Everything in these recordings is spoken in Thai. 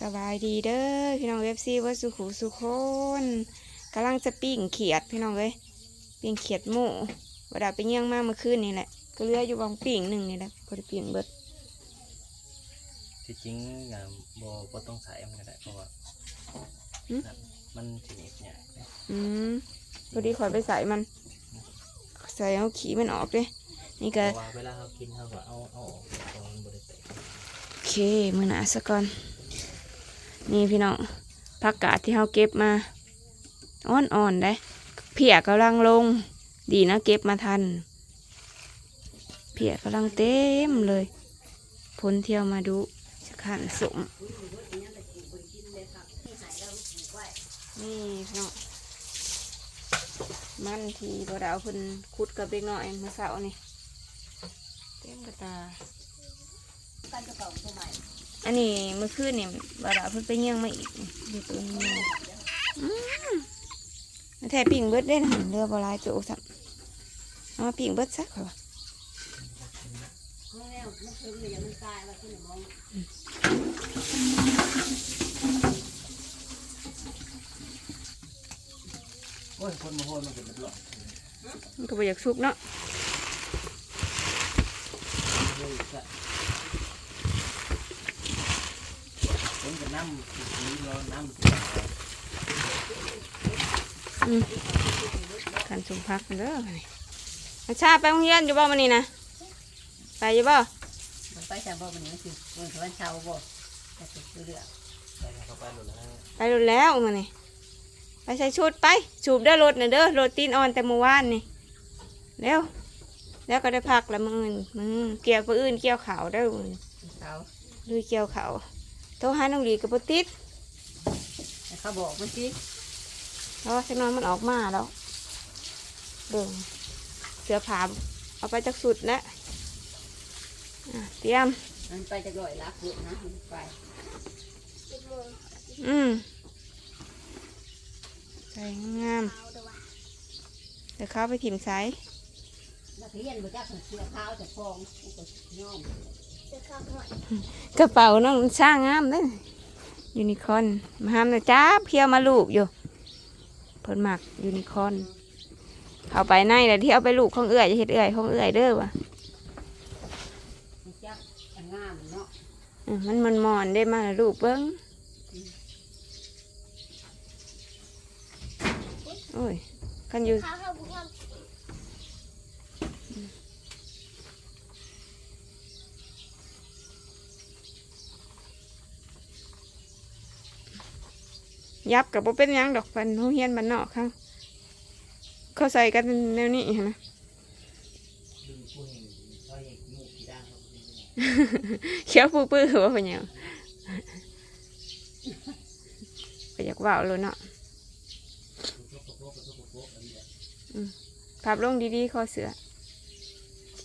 สบายดีเด้อพี่น้องเอฟซีว่าสุขูสุคนกำลังจะปิ้งเขียดพี่น้องเลยปิ้งเขียดหมูวดาไปเยี่ยงมาเมื่อคืนนี่แหละก็เหลืออยู่บางปิ้งหนึ่งนี่แหละพอได้ปิ้งเบิดที่จริงอะบ่บ่ต้องใส่มันก็ได้เพราะว่ามันสิเหนียบเนี่ยอืมพอดีขอยไปใส่มัน ใส่เอาขี้มันออกเลยนี่เพก็ราะว่าเวลาเขากินเขาก็เอาเอาออกเพราะมันบ่ได้ใส่โอเคมือหนาซะก่อน นี่พี่น้องผักกาดที่เราเก็บมา อ่อนๆได้เพียกำลังลง ดีนะเก็บมาทัน เพียกำลังเต็มเลยพ้นเที่ยวมาดูจะขันสมนี่พี่น้องมันที่บดาวเพิ่นคุดกับเล็กน้อยเมื่อเช้านี่เต็มกระตา อันนี้เมื่อคืนนี่บาดาเพิ่นไปเยี่ยงมาอีกนี่ดูตัวนี้อืมแท้ปิ่งเบิดได้นะเรือบหลายโจสัมเอามาปิ่งเบิดซักเหรอโอ้ยคนมาโหนมันก็เป็นหลอกมันก็บ่อยากสุกเนาะ เลย ก็คนก็น้ำนี่รอน้ำการสมพักเด้อนี่อาชาไปโรงเรียนอยู่บ่มันนี่นะไปอยู่บ่มันไปจากบ่มันนี่คือมันคือวันเช้าบ่แต่คือเรื่องใส่เข้าไปหมดแล้วไปรถแล้วมันนี่ไปใส่ชุดไปสูบเด้อรถน่ะเด้อรถตีนอ่อนแต่เมื่อวานนี่เร็วแล้วก็ได้พักแล้วมึงมึงเกี่ยวปือื่นเกี่ยวขาวได้อมึงเช้าลุยเกี่ยวขาว โทรหาน้องหลีกับปติดแต่เขาบอกมันสิเพราะว่าสักหน้อยมันออกมาแล้วเบิ่งเสือผาเอาไปจากสุดแล้วอะเตรียม มันไปจากลอยลักลุนะมันไปอืมใส่งามๆเดี๋ยวเข้าไปถิ่มไซ นักเรียนบ่จักเสื้อขาวแต่ฟองอุปย่อม กระเป๋าน้องมันสร้างงามเลยยูนิคอร์นมาห้ามนะจ้าเพียวมาลูกอยู่เพิ่นหมักยูนิคอร์นเอาไปในแต่ที่เอาไปลูกของเอื้อยจะเห็ดเอื้อยของเอื้อยเด้อวะมันจักงามเนาะอืมมันมันมอนได้มาลูกเบิ้งโอ้ยกันอยู่ ยับกับบ่เป็นหยังดอกฟันโรงเฮียนบ้านนอกเขาเขาใส่กันแนวนี้เห็นไหมดูผู้เห็นเขาเห็นมูกที่ด้านเขาเขียวปื้อปื้อว่าเป็นหยังก็อยากว่าวเลยเนาะอืมพับลงดีๆคอเสือโอเค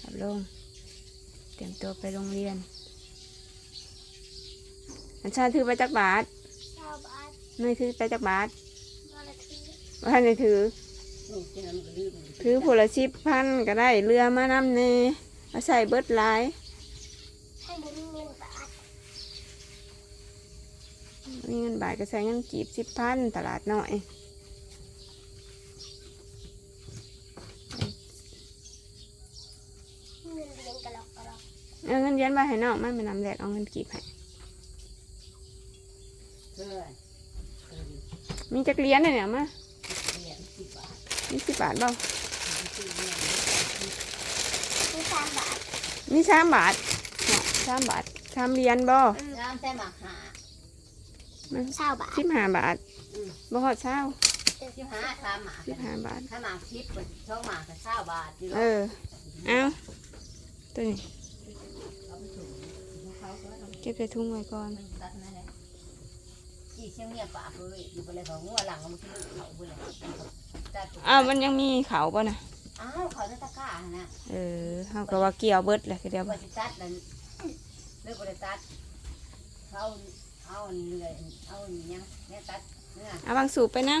พับลง เตรียมตัวไปโรงเรียนอันชาถือไปจักบาทชาว บ้านไม่ถือไปจักบาทมาละทีว่าในถือลูกที่นั้นก็ลืมถือผลชิบพันก็ได้เรือมานำเนมาใส่เบิดหลายให้บุญเงินบาทมีเงินบาทก็ใส่เงินกีบสิบพันตลาดหน่อยเงินเรียนกระลอกกระลอกเอาเงินเย็นมาให้น้องมันไปนำแดกเอาเงินกีบให้เพื่อน มีจักเรียนเนี่ยมาเรียนสิบบาทมีสิบบาทเปล่าซื้อเนี่ยมีสามบาทมีสามบาทเนาะสามบาทสามเหรียนบ่น้ำแต่หมักหามันชาวบ้านสิบห้าบาทอืมบ่ฮอดเช้าสิบห้าสามหมากสิบห้าบาท ถ้าหมากชิปเป็นช่องหมากก็เช้าบาทอยู่เออเอาตัวนี้เอาไปถุงเขาก็ต้องเก็บใส่ถุงไว้ก่อนมันตัดนั่นแหละ จีเชียงเงียบปากเลยอยู่ไปเลยเขางัวหลังมันคือเขาไปเลยตัดอ้าวมันยังมีเขาป่ะนะอ้าวเขาจะตะกร้านะเออเขาก็ว่าเกี่ยวเบิดแหละคือเดียวบริษัทนั้นเลือกบริษัทเขาเอาอันเรื่อยเอาอันเนี้ยเนี่ยตัดเนี่ยเอาบางสูบไปนั่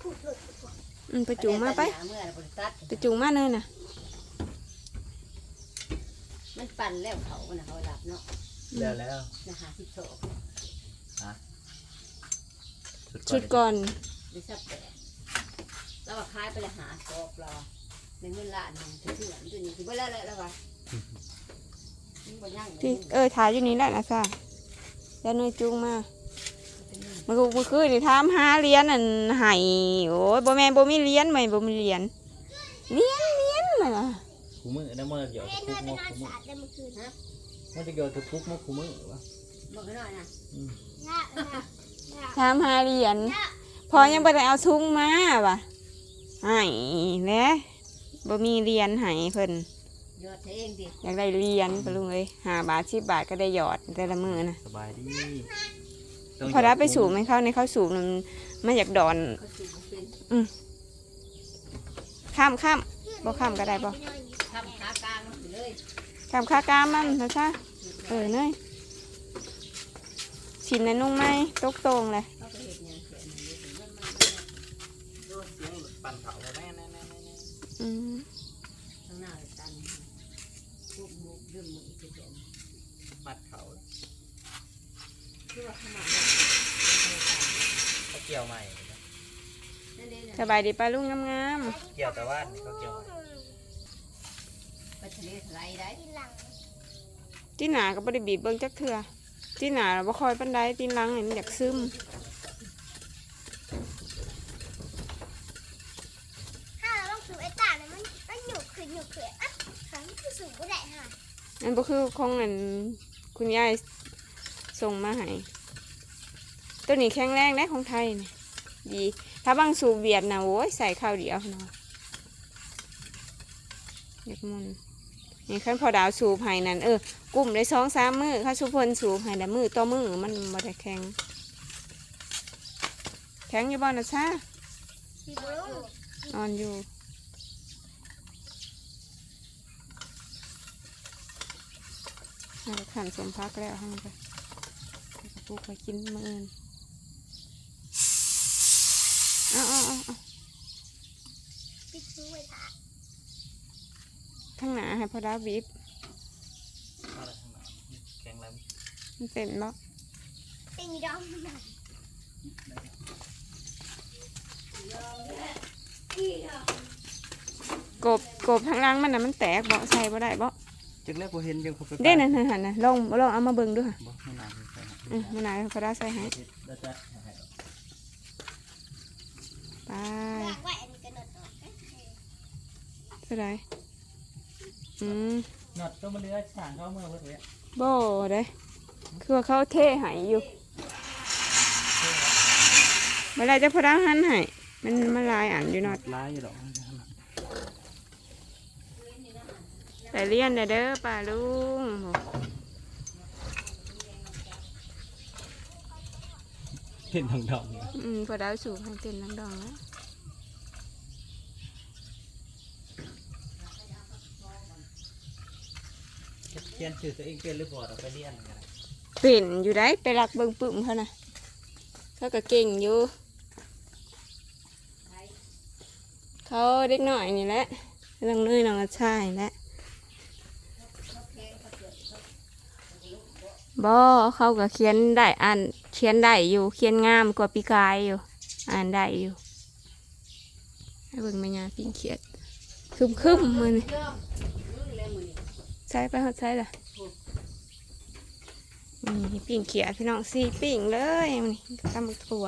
พูดหลุดอืมไปจูงมาไปเมื่อบริษัทไปจูงมาเลยน่ะ มัน ปั่นแล้วเขาน่ะเขาหลับเนาะแล้วแล้วนะหาสิบโถชุดก่อนหรือสับแปดแล้วว่าขายไปละหาสอบเราในเงินล้านหนึ่งถือถืออันตัวนี้ถือไปแล้วแล้วว่ามันบ่ยั่งเลยที่เออถ่ายอยู่นี่แหละนะซ่าแล้วเนยจุงมาเมื่อเมื่อคืนนี่ถามหาเหรียญอันไห้โอ้ยบ่แม่นบ่มีเหรียญไหมบ่มีเหรียญเหรียญเหรียญน่ะนะ คูมือนะเมื่อเกี่ยวเล่กับนคุน้อกยไปนอนมคูมือสาดได้เมื่อคืนนะมันจะเกี่ยวกับคุกมกคูมือวะบอกให้หน่อยนะน่าน่าน่าถามหาเหรียญพอยังบ่ได้เอาทุงมาว่ะไห้แหละบ่มีเหรียญให้เพิ่นยอดเองดิอยากได้เหรียญปะลุงเอ้ยห้าบาทสิบบาทก็ได้หยอดแต่ละมื้อนะสบายดีพอได้ไปสูบไหมเข้าในเข้าสูบมันมันอยากดอนเขาสูบเป็นข้ามข้ามบ่ข้ามก็ได้บ่ทำขากลางมันเลยข้ามคากามมันนะจ๊ะเออเนยชินนะนุ่งไหมตกตรงเลยเขาก็เห็นอย่างเขียนอย่างนี้ถึงมันมันเสียงปั่นเผาแน่แน่แน่แน่อืมข้างหน้าเลยตันบุกบุกเรื่องมือจะเขียนมัดเขาคือว่าขนาดเขาเกี่ยวใหม่นั่นเองสบายดีป้าลุงงามเกี่ยวแต่ว่าเขาเกี่ยวใหม่ ไปทะเลทลายได้ทีหลังๆที่หนาก็บ่ได้บีบเบิ่งจักเถื่อที่หนาบ่คอยปันไดตีนหลังนี่มันอยากซึมถ้าเราต้องสูบไอ้ตาเนี่ยมันมันหยุดขึ้นหยุดขึ้นอะขันคือสูบไม่ได้ค่ะนั่นบ่คือของอันคุณยายส่งมาให้ตัวนี้แข็งแรงได้ของไทยนี่ดีถ้าบางสูบเวียดนะโอ้ยใส่ข้าวเดียวเนาะอยากมุน นี่ขั้นพอดาวสูบให้นั่นเออกลุ่มได้สองสามมือข้าชุพลสูบให้แต่มือต่อมือมันบ่ได้แข็งแข็งอยู่บ่นะซ่านอนอยู่น่าขันสมพักแล้วห้มันไปปลูกไปกินมื้ออื่นเอาเอาเอาเอา พี่ชูไว้ตา ข้าง หนาให้พอดาวบีบอะไรข้างหลังแข็งแล้วมันเป็นบ่ตีดองมันหน่อยกบกบทางล่างมันน่ะมันแตกบ่ใส่บ่ได้บ่จึงแล้วกูเห็นยังเขาไปเด้นั่นนั่นหั่นน่ะลองลองเอามาเบิ่งดูค่ะบ่ไม่นานเลยใช่ไหมอือมันน่าพอดาวใส่ให้แล้วจะให้ไปลากไว้อันนี้ก็นดออกเอ๊ะเท่าไร อืมหนอดก็มาเลือฉางเข้าเมื่อเพื่อนเว้ยบ่เด้คือว่าเขาเทให้อยู่เวลาจะพอดาวหันให้มันมันหลายอันอยู่เนาะร้ายอยู่หรอกแต่เลี่ยนเด้อเด้อป้าลุงเห็นทองดองอืมพอดาวสูบให้เต้นน้ำดองแล้ว เขียนชื่อตัวเองเป็นหรือเปล่าเราไปเรียนกันเป็นอยู่ได้ไปรักเบิ่งปึ้มเขานะเขาก็เก่งอยู่เขาเด็กหน่อยนี่แหละน้องเนยน้องชายแหละบ่เขาก็เขียนได้อ่านเขียนได้อยู่เขียนงามกว่าปีกายอยู่ อ่านได้อยู่ให้เบิ่งแม่ยาปิ้งเขียดคึมคึมมือนี่เริ่มรุ่นแล้วมือนี่ ใช้ไปหดใช้ละนี่ปิ้งเขียดพี่น้องสี่ปิ้งเลยมันนี่ตำบักถั่ว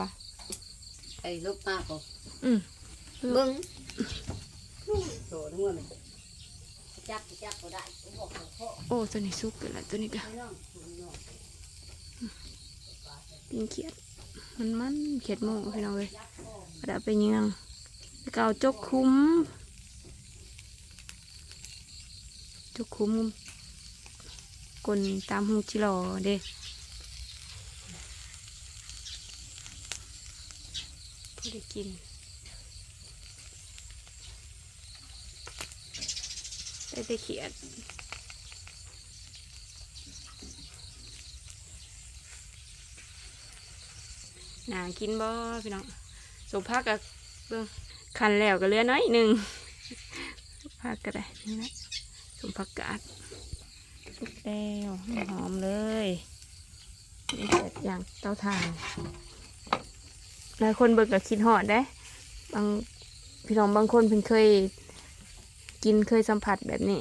ไอ้ลูกมากกว่าอืมเบิ้งโตทั้งหมดเลยจับจับก็ได้ผมบอกเขาพ่อโอ้ตัวนี้สุกเลยละตัวนี้ก็ไม่ต้องไม่ต้องปิ้งเขียดมันมันเขียดโมพี่น้องเลยกระดาษไปเยืองแล้วก็เอาจกคุ้ม จกคุ้มกลนตามหูจิหลอเด้พอได้กินได้แต่เขียดน่ากินบ่พี่น้องสุภาพกับเบิ่งคันแล้วก็เลือน้อยหนึ่งสุภาพก็ได้นี่นะ ผักกาดสุกแล้วหอมเลยนี่เสร็จอย่างเตาถ่านหลายคนเบิกกับคิดหอดได้ บางพี่น้องบางคนเพิ่งเคยกินเคยสัมผัสแบบนี้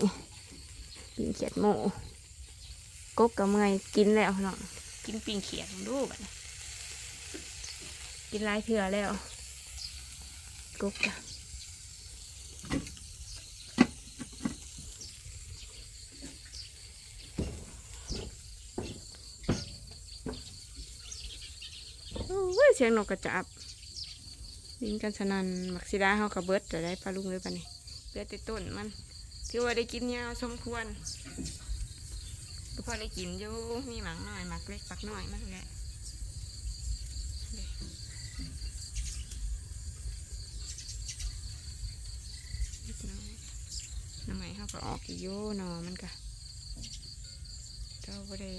ปิ่งเขียดหมูกบกับเมอยกินแล้วพี่น้องกินปิ่งเขียดดูบัดนี้กินหลายเถื่อแล้วกบจ้ะโอ้ย เสียงนกกระจาบดินกันสนันมักซิดาเฮากระเบิดจะได้ปลาลุงเลยปะนี่เหลือแต่ต้นมันถือว่าได้กินยาวสมควรก็พอได้กินอยู่มีหมักหน่อยหมักเล็กปักหน่อยมันแหละนิดหน้อยน้ำไมเขาก็ออกอีกอยู่หนอมันก็เจ้าบ่ได้